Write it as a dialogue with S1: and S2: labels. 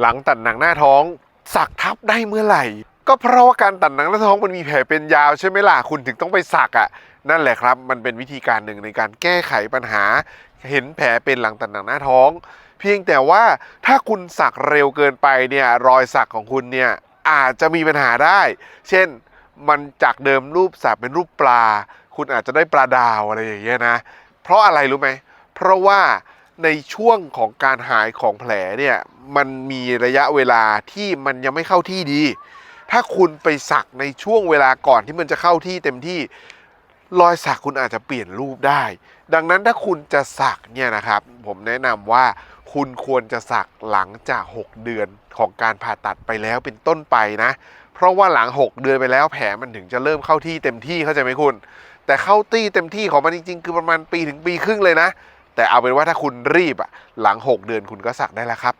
S1: หลังตัดหนังหน้าท้อง สักทับได้เมื่อไหร่ ก็เพราะว่าการตัดหนังหน้าท้องมันมีแผลเป็นยาวใช่ไหมล่ะคุณถึงต้องไปสักอะนั่นแหละครับ มันเป็นวิธีการหนึ่งในการแก้ไขปัญหา เห็นแผลเป็นหลังตัดหนังหน้าท้อง เพียงแต่ว่าถ้าคุณสักเร็วเกินไปเนี่ยรอยสักของคุณเนี่ยอาจจะมีปัญหาได้ เช่นมันจากเดิมรูปสักเป็นรูปปลา คุณอาจจะได้ปลาดาวอะไรอย่างเงี้ยนะ เพราะอะไรรู้ไหม เพราะว่า ในช่วงของการหายของแผลเนี่ยมันมีระยะเวลาที่มันยังไม่เข้าที่ดี ถ้าคุณไปสักในช่วงเวลาก่อนที่มันจะเข้าที่เต็มที่รอยสักคุณอาจจะเปลี่ยนรูปได้ ดังนั้นถ้าคุณจะสักเนี่ยนะครับ ผมแนะนำว่าคุณควรจะสักหลังจาก 6 เดือนของการผ่าตัดไปแล้วเป็นต้นไปนะ เพราะว่าหลัง 6 เดือนไปแล้วแผลมันถึงจะเริ่มเข้าที่เต็มที่เข้าใจไหมคุณ แต่เข้าตี้เต็มที่ของมันจริงๆ คือประมาณปีถึงปีครึ่งเลยนะ แต่เอาเป็นว่าถ้าคุณรีบอะหลัง 6 เดือนคุณก็สักได้แล้วครับ